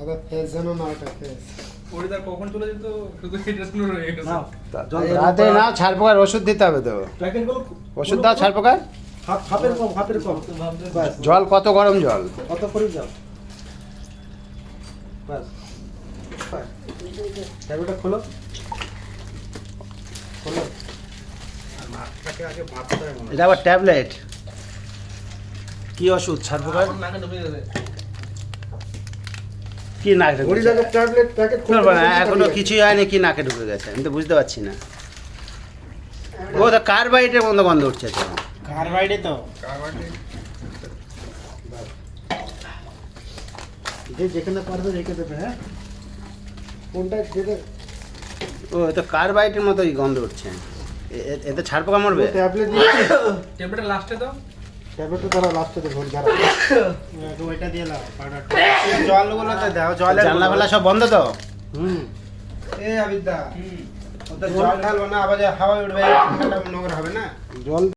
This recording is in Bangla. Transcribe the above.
আবার ফেস যেন না ওটা ফেস পরিদার কখন চলে যেত? শুধু এটা শুনে রয়ে গেছে। জল রাতে না ছাড় পোকার ওষুধ দিতে হবে তো। ওষুধ দাও ছাড় পোকার। হাফ হাফের কম হাফের কম। জল কত গরম জল? কত করে। ট্যাবলেটটা খোলো। খোলো। এটা আবার ট্যাবলেট। কি ওষুধ ছাড় পোকার আমার নাকে ঢুকে গেছে কি নাকে গড়ি ঢুকেছে? জায়গার ট্যাবলেট প্যাকেট না, না, এখনও কিছুই হয়নি কি নাকে ঢুকে গেছে আমি তো বুঝতে পারছি না। ও তো কার্বাইটের মতো গন্ধ উঠছে তো। কার্বাইডে তো। যেখানে পারবে রেখে দেবে হ্যাঁ? কোনটা যেটা ও তো কার্বাইটের মতোই গন্ধ উঠছে। এ- এ- এতে ছাড় পোকা মরবে ট্যাবলেট লাস্টে ট্যাবলেটটা তারা লাস্টে দেবে যারা ওইটা দিয়ে পাউডারটা দাও জলে জানলা ফেলা সব বন্ধ তো? হুম। এ আবিদা জল ঢালবো না আবার যে হাওয়া উঠবে নোংরা হবে না? জল